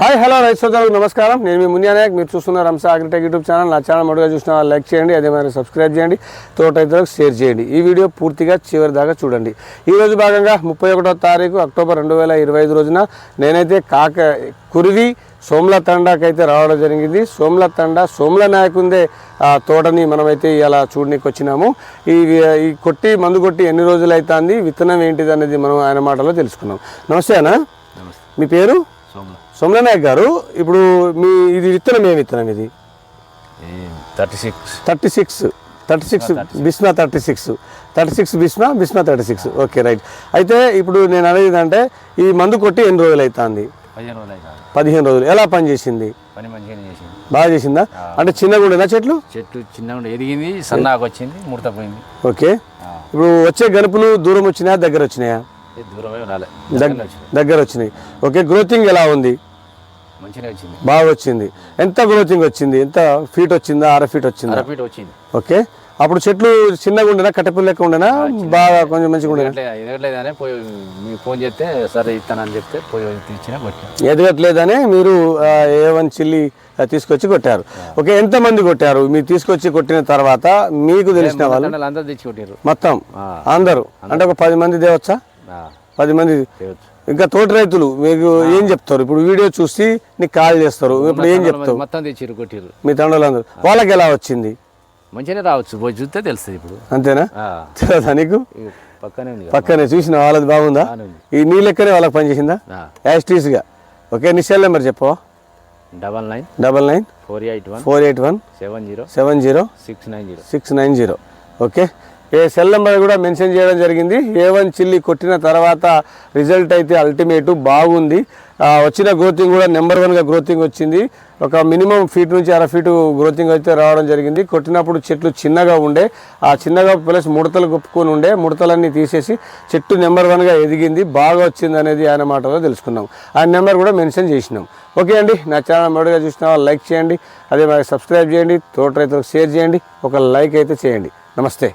Hi hello రైతు సోదరులకు నమస్కారం. నేను మీ మునియా నాయక్. మీరు చూస్తున్న రంసా అగ్రిటెక్ యూట్యూబ్ ఛానల్. నా ఛానల్ మొదటిగా చూసిన వాళ్ళు లైక్ చేయండి అదే మరి సబ్స్క్రైబ్ చేయండి తోట రైతులకు షేర్ చేయండి. ఈ వీడియో పూర్తిగా చివరి దాకా చూడండి. ఈ రోజు భాగంగా ముప్పై ఒకటో తారీఖు అక్టోబర్ రెండు వేల ఇరవై ఐదు రోజున నేనైతే కాక కురివి సోమ్ల తండాకి అయితే రావడం జరిగింది. సోమ్ల తండా సోమ్ల నాయకుందే ఆ తోటని మనమైతే ఇలా చూడనీకి వచ్చినాము. ఈ ఈ కొట్టి మందు కొట్టి ఎన్ని రోజులు అవుతుంది విత్తనం ఏంటిది అనేది మనం ఆయన మాటలో తెలుసుకున్నాం. నమస్తే అన్న. మీ పేరు? సోమలనాయక్ గారు ఇప్పుడు మీ ఇది విత్తనం ఏ విత్తనం ఇది? Thirty six thirty six thirty six Bismah thirty six thirty six బిస్మా బిస్మా థర్టీ సిక్స్ ఓకే రైట్. అయితే ఇప్పుడు నేను అనేది అంటే ఈ మందు కొట్టి ఎన్ని రోజులు అవుతుంది పదిహేను రోజులు ఎలా పని చేసింది? బాగా చేసిందా? అంటే చిన్నగా ఉండేనా చెట్లు? చెట్టు చిన్నగా ఎదిగింది సన్నాకు వచ్చింది ముడత పోయింది. ఓకే. ఇప్పుడు వచ్చే గనుపులు దూరం వచ్చినాయా దగ్గర వచ్చినాయా? దగ్గర వచ్చినాయి ఓకే గ్రోతింగ్ ఎలా ఉంది? బాగా వచ్చింది. ఎంత గ్రోతింగ్ వచ్చింది? ఎంత ఫీట్ వచ్చిందా? అర ఫీట్ వచ్చిందా? ఫీట్ వచ్చింది. ఓకే. అప్పుడు చెట్లు చిన్నగా ఉండేనా? కట్టెపుల్ల లెక్క ఉండేనా? బాగా కొంచెం మంచిగా ఉండేనా? ఎదగట్లేదు ఎదగట్లేదనే పోయి మీకు ఫోన్ చేస్తే సరే ఇస్తానని చెప్తే పోయి తెచ్చిన కొట్టాను. ఎదగట్లేదని మీరు ఏ వన్ చిల్లి తీసుకొచ్చి కొట్టారు. ఓకే ఎంత మంది కొట్టారు? మీరు తీసుకొచ్చి కొట్టిన తర్వాత మీకు తెలిసిన వాళ్ళు అందరూ తెచ్చి కొట్టారు మొత్తం. అందరూ. అంటే ఒక పది మంది దేవచ్చా పది మంది. ఇంకా తోటి రైతులు మీకు ఏం చెప్తారు? ఇప్పుడు వీడియో చూసి నీకు కాల్ చేస్తారు. ఇప్పుడు ఏం మొత్తం కొట్టిర్రు. మీ తండ్రులందరూ వాళ్ళకి ఎలా వచ్చింది? మంచిగానే రావచ్చు. పోయి చూస్తే తెలుస్తుంది ఇప్పుడు. అంతేనా? తెలియదా నీకు? పక్కనే చూసిన వాళ్ళది బాగుందా. ఈ నీ లెక్కనే వాళ్ళకి పనిచేసిందా యాస్టీస్గా ఓకే నీ సెల్ నెంబర్ చెప్పవా? Double nine. Double nine. Four eight one. Four eight one. Seven zero. Seven zero. Six nine zero. Six nine zero. Okay. ఏ సెల్ నెంబర్ కూడా మెన్షన్ చేయడం జరిగింది. ఏ వన్ చిల్లి కొట్టిన తర్వాత రిజల్ట్ అయితే అల్టిమేటు బాగుంది. వచ్చిన గ్రోతింగ్ కూడా నెంబర్ వన్గా గ్రోతింగ్ వచ్చింది. ఒక మినిమం ఫీట్ నుంచి అర ఫీటు గ్రోతింగ్ అయితే రావడం జరిగింది. కొట్టినప్పుడు చెట్లు చిన్నగా ఉండే ఆ చిన్నగా ప్లస్ ముడతలు గొప్పుకొని ఉండే ముడతలన్నీ తీసేసి చెట్టు నెంబర్ వన్గా ఎదిగింది. బాగా వచ్చింది అనేది ఆయన మాటలో తెలుసుకున్నాం. ఆయన నెంబర్ కూడా మెన్షన్ చేసినాం. ఓకే అండి నా ఛానల్ మొదటిగా చూసిన లైక్ చేయండి. అదే మరి సబ్స్క్రైబ్ చేయండి. తోట రైతులకు షేర్ చేయండి. ఒక లైక్ అయితే చేయండి. నమస్తే.